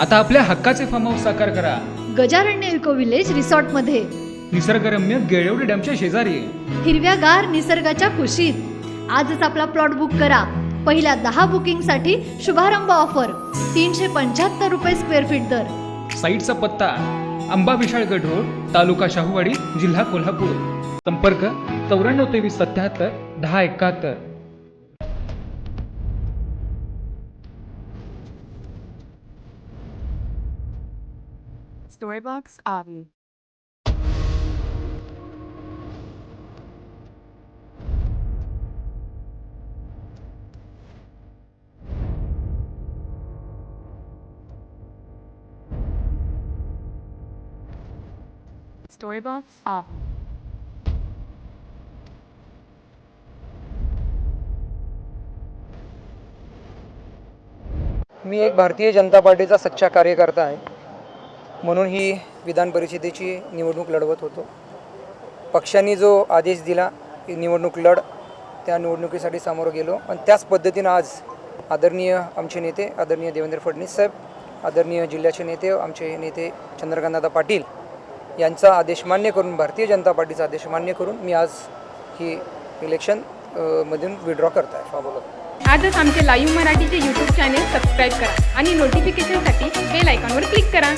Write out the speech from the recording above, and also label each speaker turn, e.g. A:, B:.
A: आता आपल्या हक्काचे फार्म हाऊस साकार करा.
B: गजारण्य इको विलेज रिसॉर्टमध्ये.
A: निसर्गरम्य गेळवडी डॅमच्या शेजारी.
B: हिरव्यागार निसर्गाच्या कुशीत. आजच आपला प्लॉट बुक करा. पहिल्या दहा बुकिंगसाठी शुभारंभ ऑफर. तीनशे पंच्याहत्तर रुपये स्क्वेअर फीट दर.
A: साईटचा पत्ता अंबा विशाळगड रोड तालुका शाहूवाडी जिल्हा कोल्हापूर. संपर्क चौऱ्याण्णव तेवीस सत्याहत्तर दहा एकाहत्तर.
C: Storybox Avi. Storybox Avi.
D: मी एक भारतीय जनता पार्टीचा सच्चा कार्यकर्ता आहे म्हणून ही विधान परिषदेची निवडणूक लढवत होतो. पक्षांनी जो आदेश दिला की निवडणूक लढ त्या निवडणुकीसाठी सामोरं गेलो. आणि त्याच पद्धतीनं आज आदरणीय आमचे नेते आदरणीय देवेंद्र फडणवीस साहेब आदरणीय जिल्ह्याचे नेते आमचे नेते चंद्रकांतदादा पाटील यांचा आदेश मान्य करून भारतीय जनता पार्टीचा आदेश मान्य करून मी आज ही इलेक्शन मधून विड्रॉ करत आहे
E: आजच आमचे लाईव्ह मराठीचे यूट्यूब चॅनेल सबस्क्राईब करा आणि नोटिफिकेशनसाठी बेल आयकॉनवर क्लिक करा.